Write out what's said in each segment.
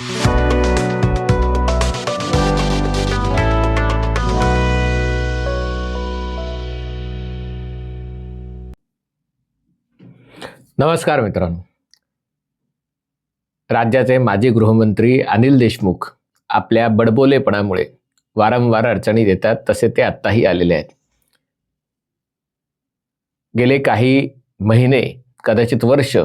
नमस्कार मित्रांनो. राज्याचे माजी गृहमंत्री अनिल देशमुख आपल्या बडबोलेपणामुळे वारंवार अडचणी देतात तसे ते आत्ताही आलेले आहेत. गेले काही महिने कदाचित वर्ष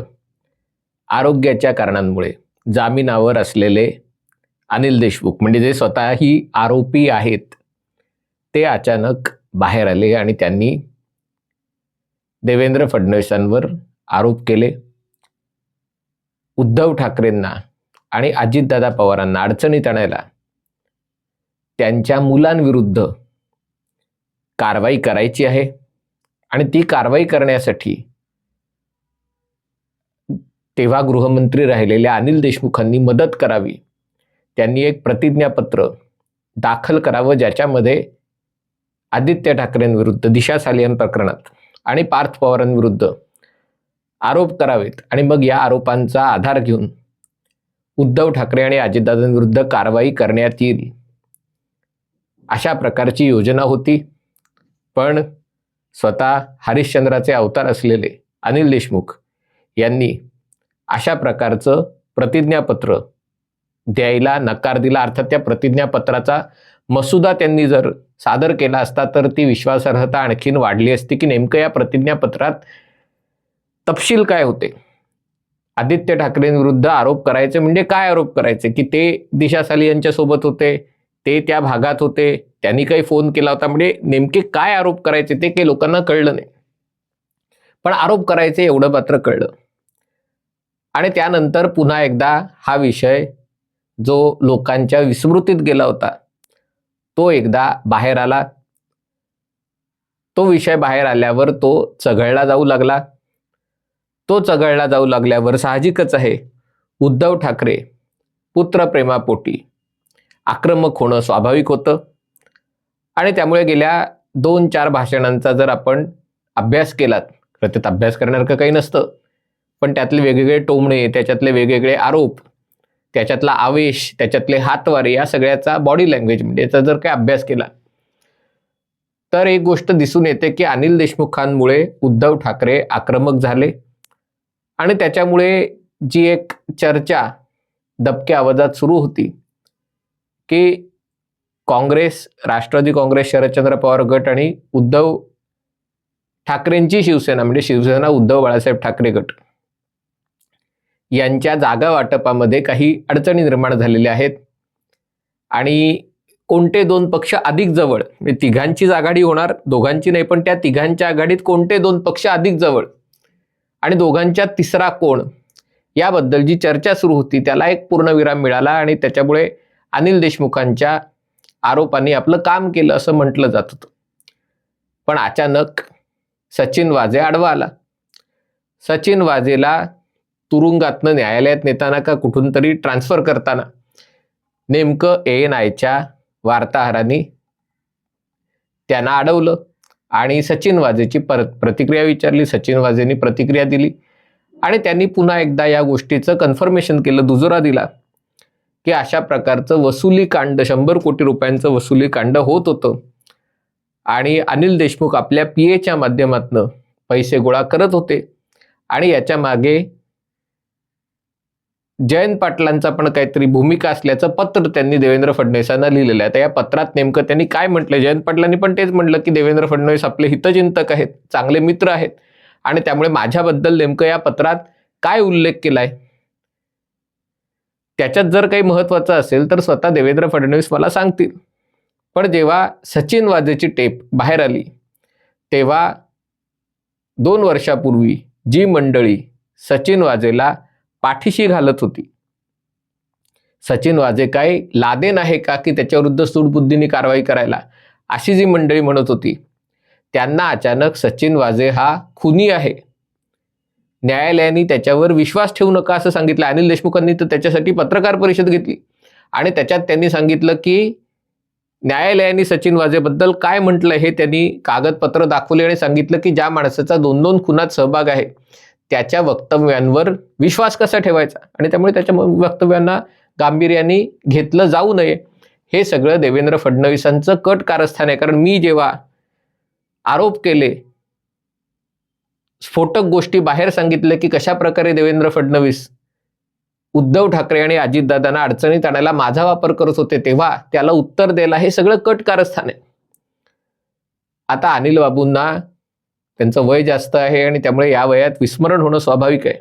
आरोग्याच्या कारणांमुळे जामिनावर असलेले अनिल देशमुख म्हणजे जे स्वतःही आरोपी आहेत ते अचानक बाहेर आले आणि त्यांनी देवेंद्र फडणवीसांवर आरोप केले. उद्धव ठाकरेंना आणि अजितदादा पवारांना अडचणीत आणायला त्यांच्या मुलांविरुद्ध कारवाई करायची आहे आणि ती कारवाई करण्यासाठी तेव्हा गृहमंत्री राहिलेल्या अनिल देशमुखांनी मदत करावी. त्यांनी एक प्रतिज्ञापत्र दाखल करावं ज्याच्यामध्ये आदित्य ठाकरेंविरुद्ध दिशा सालियन प्रकरणात आणि पार्थ पवारांविरुद्ध आरोप करावेत आणि मग या आरोपांचा आधार घेऊन उद्धव ठाकरे आणि अजितदादांविरुद्ध कारवाई करण्यात येईल. अशा प्रकारची योजना होती. पण स्वतः हरिश्चंद्राचे अवतार असलेले अनिल देशमुख यांनी अशा प्रकारचं प्रतिज्ञापत्र द्यायला नकार दिला. अर्थात त्या प्रतिज्ञापत्राचा मसुदा त्यांनी जर सादर केला असता तर ती विश्वासार्हता आणखीन वाढली असती की नेमकं या प्रतिज्ञापत्रात तपशील काय होते? आदित्य ठाकरेंविरुद्ध आरोप करायचे म्हणजे काय आरोप करायचे? की ते दिशा साली यांच्यासोबत होते ते त्या भागात होते त्यांनी काही फोन केला होता. म्हणजे नेमके काय आरोप करायचे ते काही लोकांना कळलं नाही. पण आरोप करायचे एवढं मात्र कळलं. आणि त्यानंतर पुन्हा एकदा हा विषय जो लोकांच्या विस्मृतीत गेला होता तो एकदा बाहेर आला. तो विषय बाहेर आल्यावर तो चघळला जाऊ लागला. तो चघळला जाऊ लागल्यावर साहजिकच आहे. उद्धव ठाकरे पुत्रप्रेमापोटी आक्रमक होणं स्वाभाविक होतं. आणि त्यामुळे गेल्या दोन चार भाषणांचा जर आपण अभ्यास केलात तर त्यात अभ्यास करण्यासारखं काही नसतं. पण त्यातले वेगवेगळे टोमणे त्याच्यातले वेगवेगळे आरोप त्याच्यातला आवेश त्याच्यातले हातवारे या सगळ्याचा बॉडी लँग्वेज म्हणजे याचा जर काही अभ्यास केला तर एक गोष्ट दिसून येते की अनिल देशमुखांमुळे उद्धव ठाकरे आक्रमक झाले आणि त्याच्यामुळे जी एक चर्चा दबक्या आवाजात सुरू होती की काँग्रेस राष्ट्रवादी काँग्रेस शरदचंद्र पवार गट आणि उद्धव ठाकरेंची शिवसेना म्हणजे शिवसेना उद्धव बाळासाहेब ठाकरे गट. यांच्या जागा वाटपामध्ये काही अडचणी निर्माण झालेल्या आहेत. आणि कोणते दोन पक्ष अधिक जवळ म्हणजे तिघांचीच आघाडी होणार दोघांची नाही पण त्या तिघांच्या आघाडीत कोणते दोन पक्ष अधिक जवळ आणि दोघांच्या तिसरा कोण याबद्दल जी चर्चा सुरू होती त्याला एक पूर्णविराम मिळाला आणि त्याच्यामुळे अनिल देशमुखांच्या आरोपांनी आपलं काम केलं असं म्हटलं जात होतं. पण अचानक सचिन वाजे आडवा आला. सचिन वाजेला तुरुंगातनं न्यायालयात नेताना का कुठून तरी ट्रान्सफर करताना. नेमकं ए एन आयच्या वार्ताहरांनी त्यांना अडवलं आणि सचिन वाजेची पर प्रतिक्रिया विचारली. सचिन वाजेंनी प्रतिक्रिया दिली आणि त्यांनी पुन्हा एकदा या गोष्टीचं कन्फर्मेशन केलं दुजोरा दिला की अशा प्रकारचं वसुली कांड शंभर कोटी रुपयांचं वसुली कांड होत होतं आणि अनिल देशमुख आपल्या पी एच्या माध्यमातनं पैसे गोळा करत होते आणि याच्या मागे जयंत पाटलांचा पण काहीतरी भूमिका असल्याचं पत्र त्यांनी देवेंद्र फडणवीसांना लिहिलेलं आहे. तर या पत्रात नेमकं त्यांनी काय म्हटलं जयंत पाटलांनी पण तेच म्हटलं की देवेंद्र फडणवीस आपले हितचिंतक आहेत चांगले मित्र आहेत. आणि त्यामुळे माझ्याबद्दल नेमकं या पत्रात काय उल्लेख केलाय? त्याच्यात जर काही महत्वाचं असेल तर स्वतः देवेंद्र फडणवीस मला सांगतील. पण जेव्हा सचिन वाजेची टेप बाहेर आली तेव्हा दोन वर्षापूर्वी जी मंडळी सचिन वाजेला पाठीशी घालत होती. सचिन वाजे काय लादेन आहे का की त्याच्याविरुद्ध सूडबुद्धीने कारवाई करायला? अशी जी मंडळी म्हणत होती. त्यांना अचानक सचिन वाजे हा खुनी आहे. न्यायालयाने त्याच्यावर विश्वास ठेवू नका असं सांगितलं. अनिल देशमुखांनी तर त्याच्यासाठी पत्रकार परिषद घेतली. आणि त्याच्यात त्यांनी सांगितलं की न्यायालयाने सचिन वाजेबद्दल काय म्हटलं हे त्यांनी कागदपत्र दाखवले आणि सांगितलं की ज्या माणसाचा दोन दोन खुनात सहभाग आहे त्याच्या वक्तव्यांवर विश्वास कसा ठेवायचा? आणि त्यामुळे त्याच्या वक्तव्यांना गांभीर्याने घेतलं जाऊ नये. हे सगळं देवेंद्र फडणवीसांचं कट कारस्थान आहे. कारण मी जेव्हा आरोप केले स्फोटक गोष्टी बाहेर सांगितल्या की कशा प्रकारे देवेंद्र फडणवीस उद्धव ठाकरे आणि अजितदादांना अडचणीत आणायला माझा वापर करत होते तेव्हा त्याला उत्तर द्यायला हे सगळं कट कारस्थान आहे. आता अनिल बाबूंना त्यांचं वय जास्त आहे आणि त्यामुळे या वयात विस्मरण होणं स्वाभाविक आहे.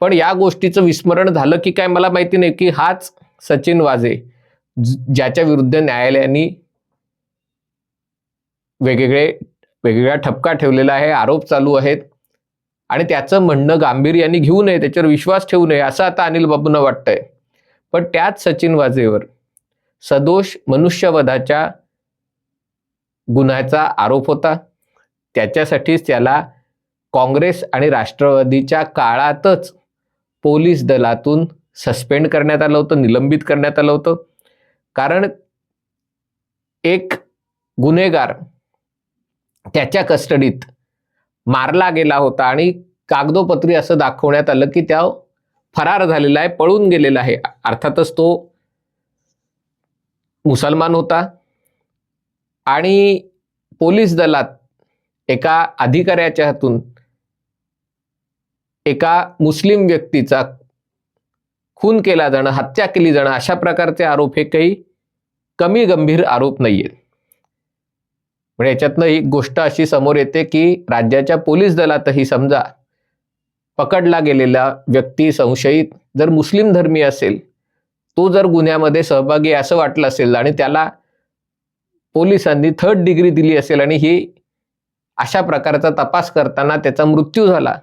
पण या गोष्टीचं विस्मरण झालं की काय मला माहिती नाही की हाच सचिन वाजे ज्याच्या विरुद्ध न्यायालयाने वेगवेगळे वेगवेगळा ठपका ठेवलेला आहे आरोप चालू आहेत आणि त्याचं म्हणणं गांभीर्याने घेऊ नये त्याच्यावर विश्वास ठेवू नये असं आता अनिल बाबूंना वाटतंय. पण त्याच सचिन वाजेवर सदोष मनुष्यवधाच्या गुन्ह्याचा आरोप होता. त्याच्यासाठीच त्याला काँग्रेस आणि राष्ट्रवादीच्या काळातच पोलीस दलातून सस्पेंड करण्यात आलं होतं निलंबित करण्यात आलं होतं. कारण एक गुन्हेगार त्याच्या कस्टडीत मारला गेला होता आणि कागदोपत्री असं दाखवण्यात आलं की त्या फरार झालेला आहे पळून गेलेला आहे. अर्थातच तो मुसलमान होता. आणि पोलीस दलात एका अधिकाऱ्याच्या हातून एका मुस्लिम व्यक्तीचा खून केला जाणं हत्या केली जाणं अशा प्रकारचे आरोप हे काही कमी गंभीर आरोप नाहीये म्हणजे याच्यातनं एक गोष्ट अशी समोर येते की राज्याच्या पोलीस दलातही समजा पकडला गेलेला व्यक्ती संशयित जर मुस्लिम धर्मी असेल तो जर गुन्ह्यामध्ये सहभागी असं वाटलं असेल आणि त्याला पोलिसांनी थर्ड डिग्री दिली असेल आणि ही अशा प्रकारचा तपास करताना त्याचा मृत्यू झाला.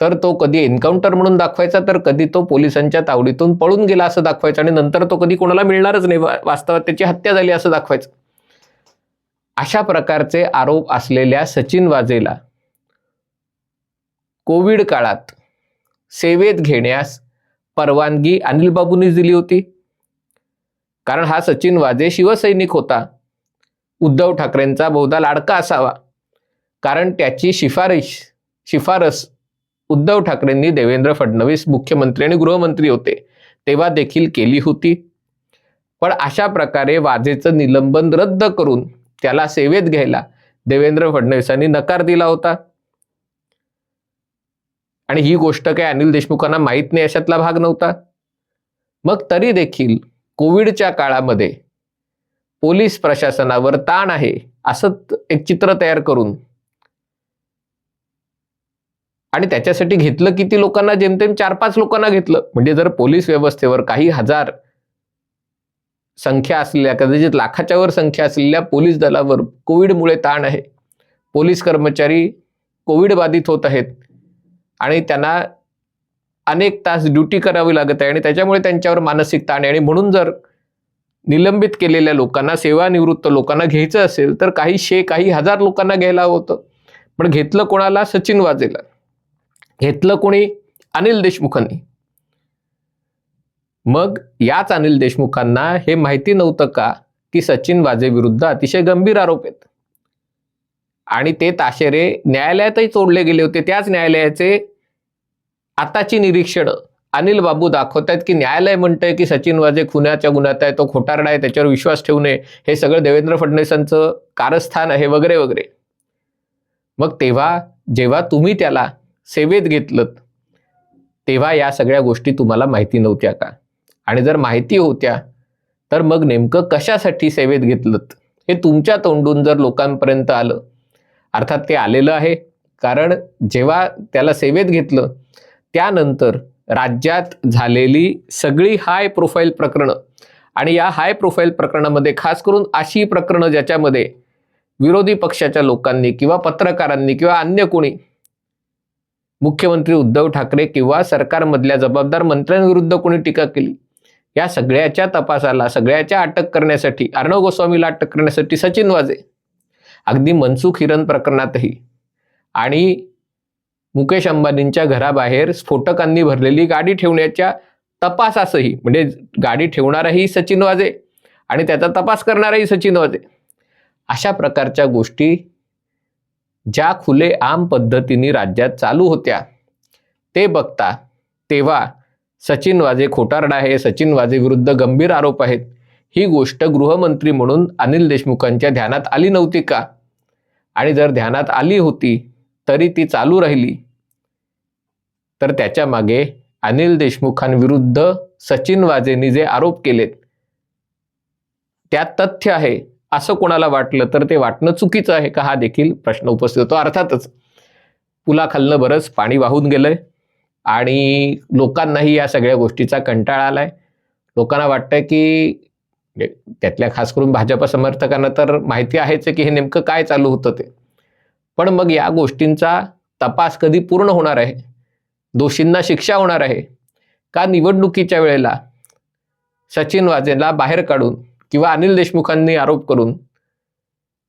तर तो कधी एन्काउंटर म्हणून दाखवायचा तर कधी तो पोलिसांच्या तावडीतून पळून गेला असं दाखवायचं आणि नंतर तो कधी कोणाला मिळणारच नाही वास्तवात त्याची हत्या झाली असं दाखवायचं. अशा प्रकारचे आरोप असलेल्या सचिन वाजेला कोविड काळात सेवेत घेण्यास परवानगी अनिल बाबूंनीच दिली होती. कारण हा सचिन वाजे शिवसैनिक होता. उद्धव ठाकरेंचा बहुधा लाडका असावा. कारण त्याची शिफारस शिफारस उद्धव ठाकरेंनी देवेंद्र फडणवीस मुख्यमंत्री आणि गृहमंत्री होते तेव्हा देखील केली होती. पण अशा प्रकारे वाजेचं निलंबन रद्द करून त्याला सेवेत घ्यायला देवेंद्र फडणवीसांनी नकार दिला होता. आणि ही गोष्ट काय अनिल देशमुखांना माहीत नाही अशातला भाग नव्हता. मग तरी देखील कोविडच्या काळामध्ये पोलीस प्रशासनावर ताण आहे असं एक चित्र तयार करून आणि त्याच्यासाठी घेतलं किती लोकांना? जेमतेम चार पाच लोकांना घेतलं. म्हणजे जर पोलीस व्यवस्थेवर काही हजार संख्या असलेल्या कदाचित लाखाच्या वर संख्या असलेल्या पोलीस दलावर कोविडमुळे ताण आहे. पोलीस कर्मचारी कोविड बाधित होत आहेत. आणि त्यांना अनेक तास ड्युटी करावी लागत आहे. आणि त्याच्यामुळे त्यांच्यावर मानसिक ताण आहे. आणि म्हणून जर निलंबित केलेल्या लोकांना सेवानिवृत्त लोकांना घ्यायचं असेल तर काही शे काही हजार लोकांना घ्यायला होतं. पण घेतलं कोणाला? सचिन वाजेला. घेतलं कोणी? अनिल देशमुखांनी. मग याच अनिल देशमुखांना हे माहिती नव्हतं का की सचिन वाजे विरुद्ध अतिशय गंभीर आरोप आहेत? आणि ते ताशेरे न्यायालयातही चोडले गेले होते. त्याच न्यायालयाचे आताची निरीक्षणं अनिल बाबू दाखवत आहेत की न्यायालय म्हणतंय की सचिन वाजे खुन्याच्या गुन्ह्यात आहे तो खोटारडा आहे त्याच्यावर विश्वास ठेवू नये. हे सगळं देवेंद्र फडणवीसांचं कारस्थान आहे वगैरे वगैरे. मग तेव्हा जेव्हा तुम्ही त्याला सेवेत घेतलं तेव्हा या सगळ्या गोष्टी तुम्हाला माहिती नव्हत्या का? आणि जर माहिती होत्या तर मग नेमकं कशासाठी सेवेत घेतलं हे तुमच्या तोंडून जर लोकांपर्यंत आलं अर्थात ते आलेलं आहे कारण जेव्हा त्याला सेवेत घेतलं त्यानंतर राज्यात झालेली सगळी हाय प्रोफाईल प्रकरणं आणि या हाय प्रोफाईल प्रकरणामध्ये खास करून अशी प्रकरणं ज्याच्यामध्ये विरोधी पक्षाच्या लोकांनी किंवा पत्रकारांनी किंवा अन्य कोणी मुख्यमंत्री उद्धव ठाकरे किंवा सरकारमधल्या जबाबदार मंत्र्यांविरुद्ध कोणी टीका केली? या सगळ्याच्या तपासाला सगळ्याच्या अटक करण्यासाठी अर्णव गोस्वामीला अटक करण्यासाठी सचिन वाजे. अगदी मनसुख हिरण प्रकरणातही. आणि मुकेश अंबानींच्या घराबाहेर स्फोटकांनी भरलेली गाडी ठेवण्याच्या तपासासही म्हणजे गाडी ठेवणाराही सचिन वाजे आणि त्याचा तपास करणाराही सचिन वाजे. अशा प्रकारच्या गोष्टी ज्या खुले आम पद्धतीने राज्यात चालू होत्या ते बघता तेव्हा सचिन वाजे खोटारडा आहे सचिन वाजे विरुद्ध गंभीर आरोप आहेत. ही गोष्ट गृहमंत्री म्हणून अनिल देशमुखांच्या ध्यानात आली नव्हती का? आणि जर ध्यानात आली होती तरी ती चालू राहिली. तर त्याच्यामागे अनिल देशमुखांविरुद्ध सचिन वाजेंनी जे आरोप केलेत त्यात तथ्य आहे. असं कोणाला वाटलं तर ते वाटणं चुकीचं आहे का हा देखील प्रश्न उपस्थित होतो. अर्थातच पुलाखालनं बरंच पाणी वाहून गेलंय आणि लोकांनाही या सगळ्या गोष्टीचा कंटाळा आलाय. लोकांना वाटतंय की म्हणजे त्यातल्या खास करून भाजप समर्थकांना तर माहिती आहेच की हे नेमकं काय चालू होतं ते. पण मग या गोष्टींचा तपास कधी पूर्ण होणार आहे? दोषींना शिक्षा होणार आहे? का निवडणुकीच्या वेळेला सचिन वाजेला बाहेर काढून किंवा अनिल देशमुखांनी आरोप करून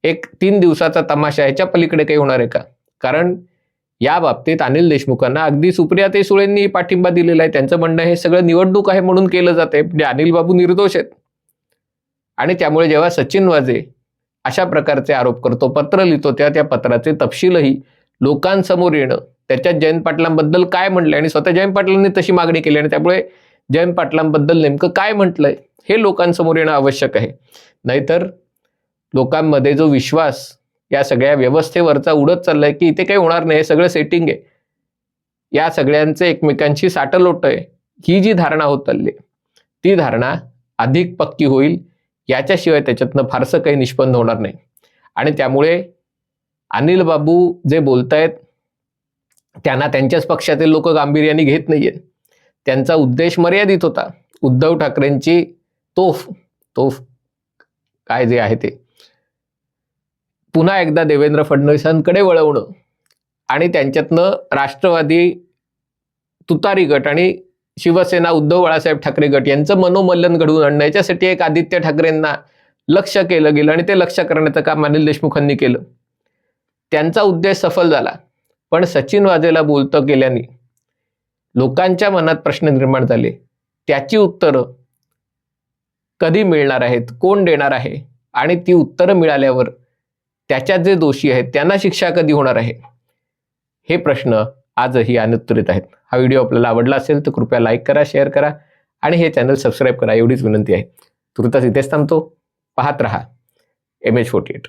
एक तीन दिवसाचा तमाशा याच्या पलीकडे काही होणार आहे का? कारण या बाबतीत अनिल देशमुखांना अगदी सुप्रियाताई सुळेंनी पाठिंबा दिलेला आहे. त्यांचं म्हणणं हे सगळं निवडणूक आहे म्हणून केलं जाते म्हणजे अनिल बाबू निर्दोष आहेत. आणि त्यामुळे जेव्हा सचिन वाजे अशा प्रकारचे आरोप करतो पत्र लिहितो त्या त्या पत्राचे तपशीलही लोकांसमोर येणं त्याच्यात जयंत पाटलांबद्दल काय म्हणलंय आणि स्वतः जयंत पाटलांनी तशी मागणी केली आणि त्यामुळे जयंत पाटलांबद्दल नेमकं काय म्हटलंय हे लोकांसमोर येणं आवश्यक आहे. नाहीतर लोकांमध्ये जो विश्वास या सगळ्या व्यवस्थेवरचा उडत चाललाय की इथे काही होणार नाही हे सगळं सेटिंग आहे. या सगळ्यांचे एकमेकांशी साटलोट आहे ही जी धारणा होत चालली आहे, ती धारणा अधिक पक्की होईल याच्याशिवाय त्याच्यातनं फारसं काही निष्पन्न होणार नाही. आणि त्यामुळे अनिल बाबू जे बोलतायत त्यांना त्यांच्याच पक्षातील लोक गांभीर्याने घेत नाहीयेत. त्यांचा उद्देश मर्यादित होता. उद्धव ठाकरेंची तोफ तोफ काय जे आहे ते. पुन्हा एकदा देवेंद्र फडणवीसांकडे वळवणं आणि त्यांच्यातनं राष्ट्रवादी तुतारी गट आणि शिवसेना उद्धव बाळासाहेब ठाकरे गट यांचं मनोमल्लन घडवून आणणं याच्यासाठी एक आदित्य ठाकरेंना लक्ष केलं गेलं आणि ते लक्ष करण्याचं काम अनिल देशमुखांनी केलं. त्यांचा उद्देश सफल झाला. पण सचिन वाजेला बोलतं केल्याने लोकांच्या मनात प्रश्न निर्माण झाले. त्याची उत्तरं कधी मिळणार आहेत? कोण देणार आहे? आणि ती उत्तरं मिळाल्यावर त्याच्यात जे दोषी आहेत त्यांना शिक्षा कधी होणार आहे? हे प्रश्न आजही अनुत्तरित आहेत. हा व्हिडिओ आपल्याला आवडला असेल तर कृपया लाईक करा शेअर करा आणि हे चॅनल सबस्क्राईब करा एवढीच विनंती आहे. तुर्तास इथेच थांबतो. पाहत रहा. M H forty eight.